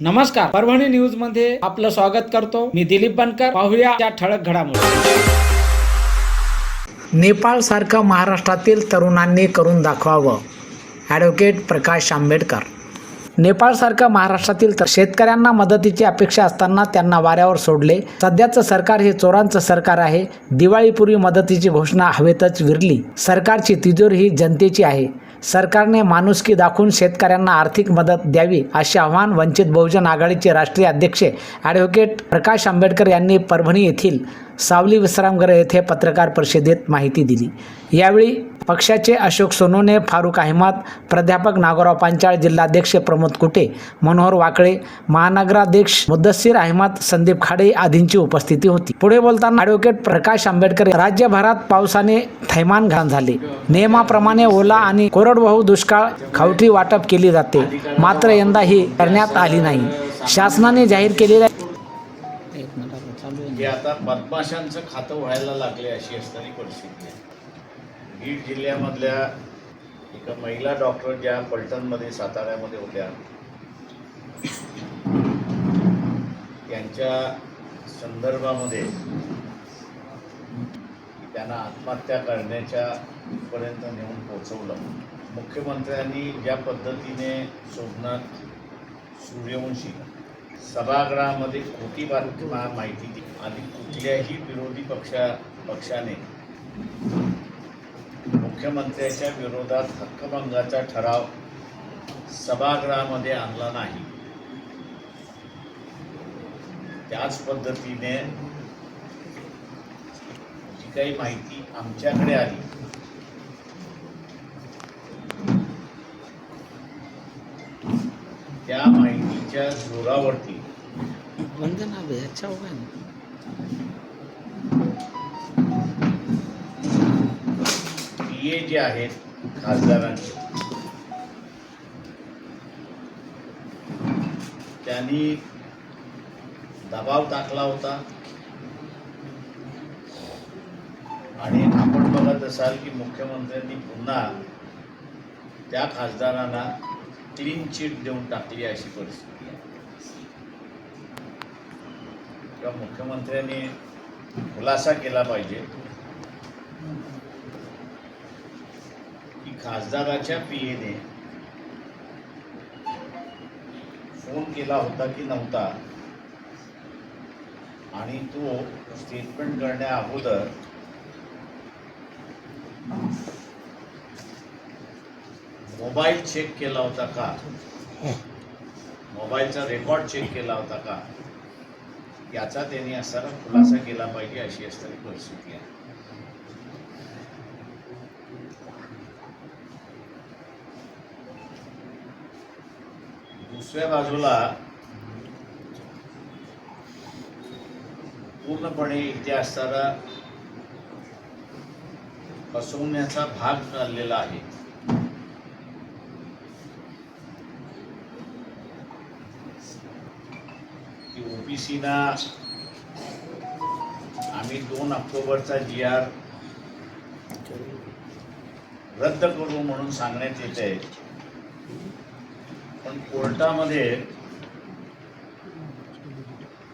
नमस्कार परभणी न्यूजमध्ये आपलं स्वागत करतो. मी दिलीप बनकर पाहूया त्या ठळक घडामोडी. नेपाळसारखं महाराष्ट्रातील तरुणांनी करून दाखवावं. ॲडव्होकेट प्रकाश आंबेडकर. नेपाळसारखं महाराष्ट्रातील तर शेतकऱ्यांना मदतीची अपेक्षा असताना त्यांना वाऱ्यावर सोडले. सध्याचं सरकार हे चोरांचं सरकार आहे. दिवाळीपूर्वी मदतीची घोषणा हवेतच विरली. सरकारची तिजोरी ही जनतेची आहे. सरकारने माणुसकी दाखवून शेतकऱ्यांना आर्थिक मदत द्यावी असे आव्हान वंचित बहुजन आघाडीचे राष्ट्रीय अध्यक्ष ॲडव्होकेट प्रकाश आंबेडकर यांनी परभणी येथील सावली विश्रामगृह येथे पत्रकार परिषदेत माहिती दिली. यावेळी पक्षाचे अशोक सोनोने फारुख अहमद प्राध्यापक नागोराव पांचाळ जिल्हाध्यक्ष प्रमोद कुटे मनोहर वाकळे महानगराध्यक्ष मुद्दसीर अहमद संदीप खाडे आदींची उपस्थिती होती. पुढे बोलताना ॲडव्होकेट प्रकाश आंबेडकर राज्यभरात पावसाने थैमान घाण झाले. नियमाप्रमाणे ओला आणि कोरडवाहू दुष्काळ खावठी वाटप केली जाते. मात्र यंदा ही करण्यात आली नाही. शासनाने जाहीर केलेल्या हे आता बदमाशांचं खातं व्हायला लागले अशी असणारी परिस्थिती आहे. बीड जिल्ह्यामधल्या एका महिला डॉक्टर ज्या पलटणमध्ये साताऱ्यामध्ये होत्या त्यांच्या संदर्भामध्ये त्यांना आत्महत्या करण्याच्या पर्यंत नेऊन पोचवलं मुख्यमंत्र्यांनी ज्या पद्धतीने सोमनाथ सूर्यवंशी सभागृहामध्ये खोटी बातमी माहिती दिली आणि कुठल्याही विरोधी पक्षा पक्षाने मुख्यमंत्र्याच्या विरोधात हक्कभंगाचा ठराव सभागृहामध्ये आणला नाही. त्याच पद्धतीने जी काही माहिती आमच्याकडे आली त्या माहितीच्या जोरावरती. वंदना अच्छा होगा पी ए जे आहेत खासदारांचे. त्यांनी दबाव टाकला होता. आणि आपण बघत असाल की मुख्यमंत्र्यांनी पुन्हा त्या खासदारांना क्लीन चिट देऊन टाकली अशी परिस्थिती. का मुख्यमंत्र्यांनी खुलासा केला पाहिजे? की खासदाराच्या पीएने फोन केला होता की नव्हता? आणि तो स्टेटमेंट करण्या अगोदर मोबाईल चेक केला होता का? मोबाईलचा रेकॉर्ड चेक केला होता का? याचा त्यांनी असा खुलासा केला पाहिजे अशी असणारी परिस्थिती आहे. दुसऱ्या बाजूला पूर्णपणे इथे असताना फसवण्याचा भाग चाललेला आहे. की ओबीसीना आम्ही दोन ऑक्टोबरचा जी आर रद्द करू म्हणून सांगण्यात येत आहे. पण कोर्टामध्ये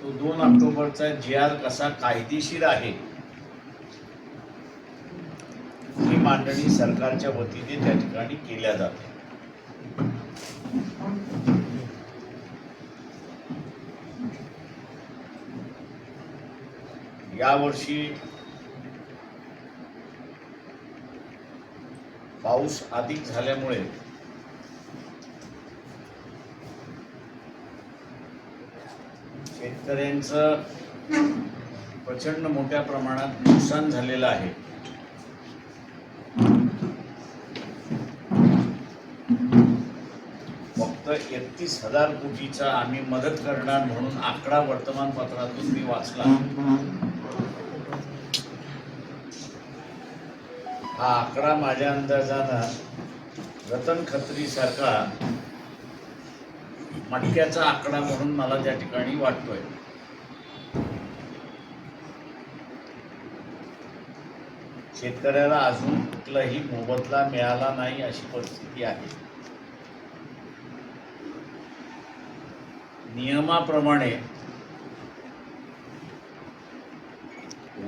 तो दोन ऑक्टोबरचा जी आर कसा कायदेशीर आहे ही मांडणी सरकारच्या वतीने त्या ठिकाणी केल्या जाते. यावर्षी पाऊस अधिक झाल्यामुळे शेतकऱ्यांचं प्रचंड मोठ्या प्रमाणात नुकसान झालेलं आहे. फक्त एकतीस हजार कोटीचा आम्ही मदत करणार म्हणून आकडा वर्तमानपत्रातून मी वाचला. हा आकडा माझ्या अंदाजानं रतन खत्रीसारखा मटक्याचा आकडा म्हणून मला त्या ठिकाणी वाटतोय. शेतकऱ्याला अजून कुठलाही मोबदला मिळाला नाही अशी परिस्थिती आहे. नियमाप्रमाणे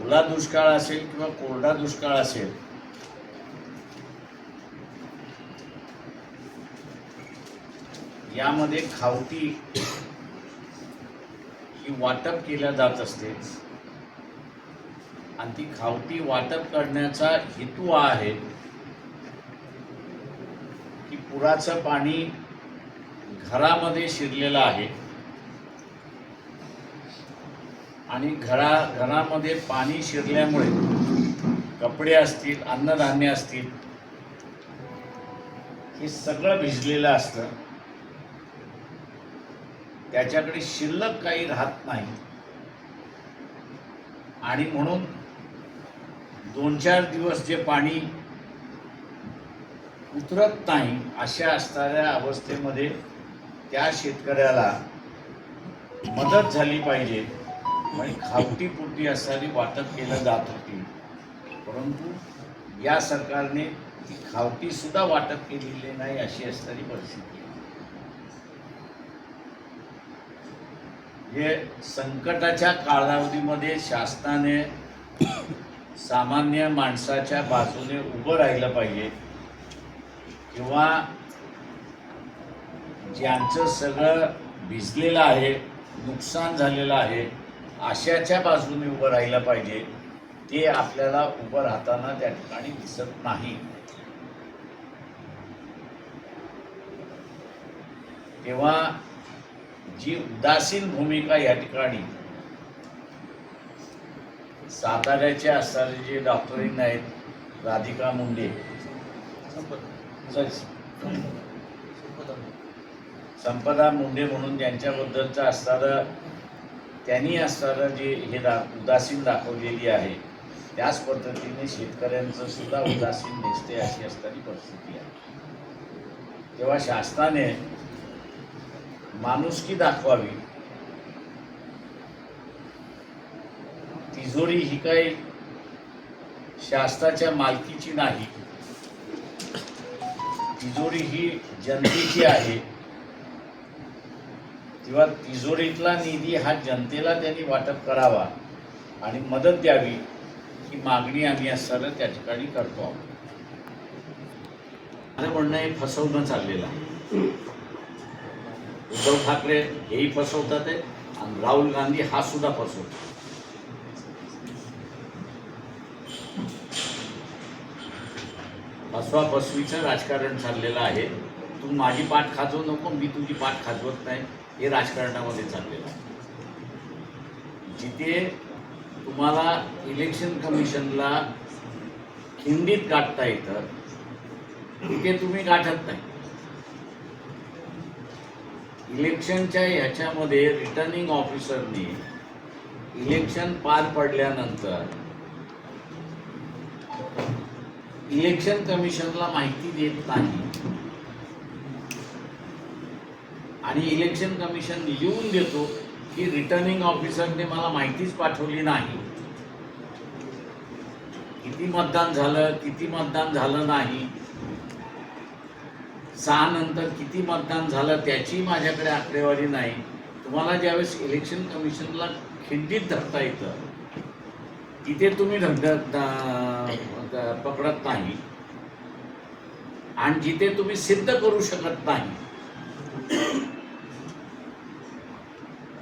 ओला दुष्काळ असेल किंवा कोरडा दुष्काळ असेल यामध्ये खावटी ही वाटप केल्या जात असते. आणि ती खावटी वाटप करण्याचा हेतू आहे की पुराचं पाणी घरामध्ये शिरलेलं आहे. आणि घरा घरामध्ये पाणी शिरल्यामुळे कपडे असतील अन्नधान्य असतील हे सगळं भिजलेलं असतं. त्याच्याकडे शिल्लक काही राहत नाही. आणि म्हणून दोन चार दिवस जे पाणी उतरत नाही अशा असणाऱ्या अवस्थेमध्ये त्या शेतकऱ्याला मदत झाली पाहिजे. म्हणजे खावटीपुरती असणारी वाटप केलं जात होती. परंतु या सरकारने ती खावटी सुद्धा वाटप केलेली नाही अशी असणारी परिस्थिती हे संकटाच्या कालावधीमध्ये शासनाने सामान्य माणसाच्या बाजूने उभं राहिलं पाहिजे. किंवा ज्यांचं सगळं भिजलेलं आहे नुकसान झालेलं आहे आशाच्या बाजूने उभं राहिलं पाहिजे ते आपल्याला उभं राहताना त्या ठिकाणी दिसत नाही. तेव्हा जी उदासीन भूमिका या ठिकाणी साताऱ्याचे असणारे जे डॉक्टरीन आहेत राधिका मुंडे. संपदा. मुंडे म्हणून ज्यांच्याबद्दलचं असणारं त्यांनी असणारं जे हे दा उदासीन दाखवलेली आहे त्याच पद्धतीने शेतकऱ्यांचं सुद्धा उदासीन दिसते अशी असणारी परिस्थिती आहे. तेव्हा शासनाने माणुसकी दाखवावी. तिजोरी ही काही शास्त्राच्या मालकीची नाही. तिजोरी ही जनतेची आहे. किंवा तिजोरीतला निधी हा जनतेला त्यांनी वाटप करावा आणि मदत द्यावी ही मागणी आम्ही असताना त्या ठिकाणी करतो आहोत. माझं म्हणणं हे फसवणं चाललेलं आहे. उद्धव ठाकरे हेही फसवतात आहे आणि राहुल गांधी हा सुद्धा फसवतो फसवा फसवीचं राजकारण चाललेलं आहे. तू माझी पाठ खाजवू नको मी तुझी पाठ खाजवत नाही. हे राजकारणामध्ये चाललेलं आहे. जिथे तुम्हाला इलेक्शन कमिशनला खिंडीत गाठता येतं तिथे तुम्ही गाठत नाही. इलेक्शनच्या ह्याच्यामध्ये रिटर्निंग ऑफिसरनी इलेक्शन पार पडल्यानंतर इलेक्शन कमिशनला माहिती देत नाही. आणि इलेक्शन कमिशन लिहून देतो की रिटर्निंग ऑफिसरने मला माहितीच पाठवली नाही. किती मतदान झालं किती मतदान झालं नाही. सहा नंतर किती मतदान झालं त्याची माझ्याकडे आकडेवारी नाही. तुम्हाला ज्यावेळेस इलेक्शन कमिशनला खिंडीत धरता येतं तिथे तुम्ही धग पकडत नाही. आणि जिथे तुम्ही सिद्ध करू शकत नाही.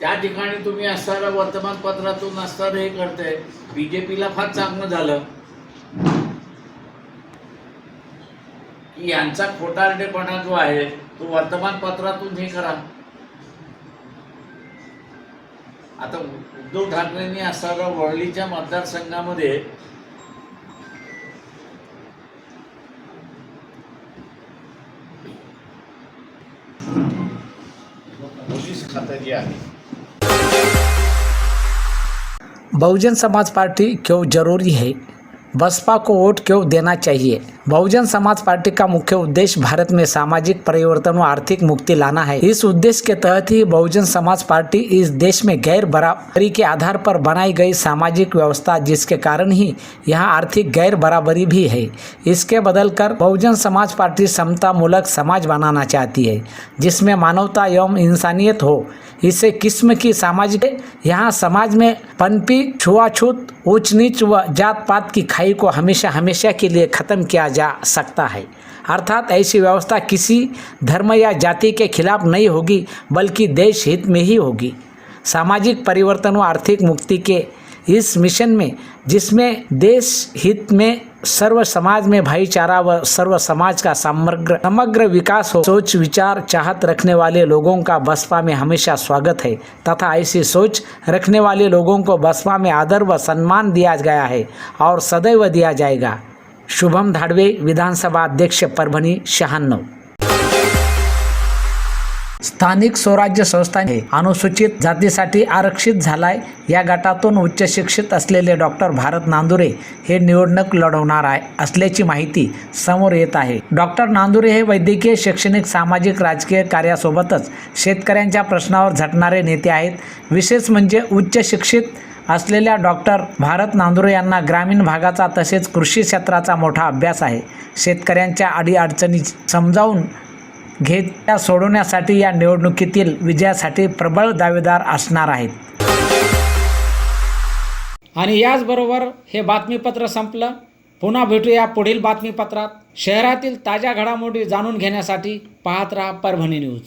त्या ठिकाणी तुम्ही असणाऱ्या वर्तमानपत्रातून असणारं हे करताय. बीजेपीला फार चांगलं झालं. की यांचा खोटारडेपणा जो आहे तो वर्तमानपत्रातून हे करा. आता उद्धव ठाकरेंनी असणाऱ्या वरळीच्या मतदारसंघामध्ये पोलीस खातं जे आहे. बहुजन समाज पार्टी क्यों जरूरी है? बसपा को वोट क्यों देना चाहिए? बहुजन समाज पार्टी का मुख्य उद्देश्य भारत में सामाजिक परिवर्तन व आर्थिक मुक्ति लाना है। इस उद्देश्य के तहत ही बहुजन समाज पार्टी इस देश में गैर बराबरी के आधार पर बनाई गई सामाजिक व्यवस्था, जिसके कारण ही यहाँ आर्थिक गैर बराबरी भी है। इसके बदल कर बहुजन समाज पार्टी समता मूलक समाज बनाना चाहती है, जिसमें मानवता एवं इंसानियत हो। इसे किस्म की सामाजिक यहाँ समाज में पनपी, छुआछूत ऊंच नीच व जात पात की खाई को हमेशा हमेशा के लिए ख़त्म किया जा सकता है। अर्थात ऐसी व्यवस्था किसी धर्म या जाति के खिलाफ नहीं होगी, बल्कि देश हित में ही होगी। सामाजिक परिवर्तन व आर्थिक मुक्ति के इस मिशन में, जिसमें देश हित में, सर्व समाज में भाईचारा व सर्व समाज का समग्र समग्र विकास हो, सोच विचार चाहत रखने वाले लोगों का बसपा में हमेशा स्वागत है, तथा ऐसी सोच रखने वाले लोगों को बसपा में आदर व सम्मान दिया गया है और सदैव दिया जाएगा। शुभम धाडवे विधानसभा अध्यक्ष, परभणी शहाण्णव स्थानिक स्वराज्य संस्थाने अनुसूचित जातीसाठी आरक्षित झालाय. या गटातून उच्च शिक्षित असलेले डॉक्टर भारत नांदुरे हे निवडणूक लढवणार आहे असल्याची माहिती समोर येत आहे. डॉक्टर नांदुरे हे वैद्यकीय शैक्षणिक सामाजिक राजकीय कार्यासोबतच शेतकऱ्यांच्या प्रश्नावर झटणारे नेते आहेत. विशेष म्हणजे उच्च शिक्षित असलेल्या डॉक्टर भारत नांदुरे यांना ग्रामीण भागाचा तसेच कृषी क्षेत्राचा मोठा अभ्यास आहे. शेतकऱ्यांच्या अडीअडचणी समजावून घेत त्या सोडवण्यासाठी या निवडणुकीतील विजयासाठी प्रबळ दावेदार असणार आहेत. आणि याचबरोबर हे बातमीपत्र संपलं. पुन्हा भेटूया पुढील बातमीपत्रात. शहरातील ताज्या घडामोडी जाणून घेण्यासाठी पाहत राहा परभणी न्यूज.